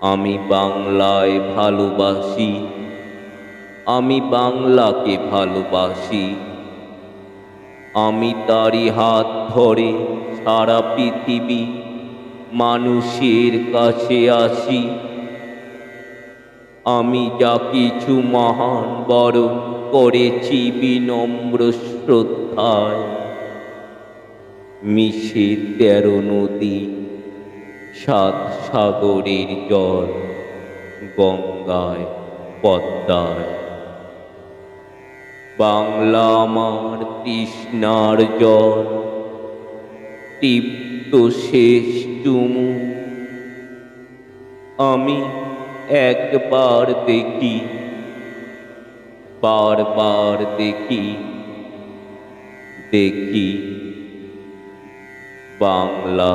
আমি বাংলায় ভালোবাসি। আমি বাংলাকে ভালোবাসি। আমি তারই হাত ধরে সারা পৃথিবী মানুষের কাছে আসি। আমি যা কিছু মহান বড় করেছি বিনম্র শ্রদ্ধায়। মিশে তেরো নদী সাত সাগরের জল গঙ্গায় পদ্মায়। বাংলা আমার তৃষ্ণার জল, তৃপ্ত শেষ চুমু। আমি একবার দেখি, বারবার দেখি দেখি বাংলা